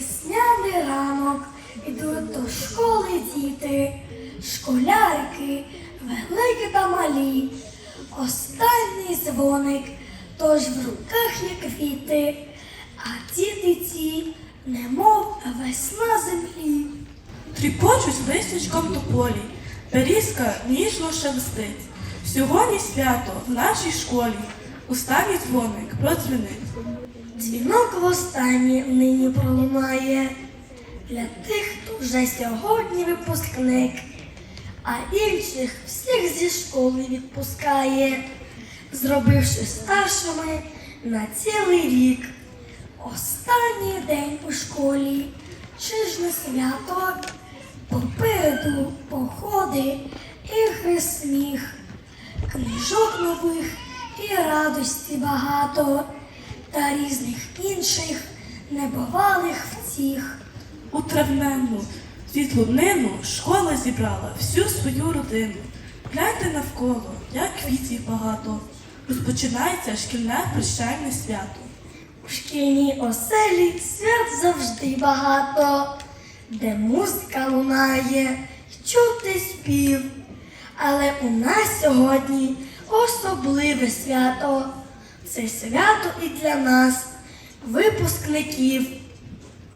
Весняний ранок ідуть до школи діти, школярики, великі та малі. Останній дзвоник, тож в руках є квіти, а діти ці, немов весна землі. Тріпочуть листячком тополі, Берізка ніжно шелестить. Сьогодні свято в нашій школі. Останній дзвоник продзвенить. Дзвінок востаннє нині пролунає. Для тих, хто вже сьогодні випускник, а інших всіх зі школи відпускає, зробивши старшими на цілий рік. Останній день у школі, чи ж не свято, попереду походи, ігри, сміх, книжок нових і радості багато, та різних інших небувалих втіх. У травневну світлу днину школа зібрала всю свою родину. Гляньте навколо, як квітів багато. Розпочинається шкільне прощальне свято. У шкільній оселі свят завжди багато, де музика лунає, чути спів. Але у нас сьогодні особливе свято. Це свято і для нас, випускників.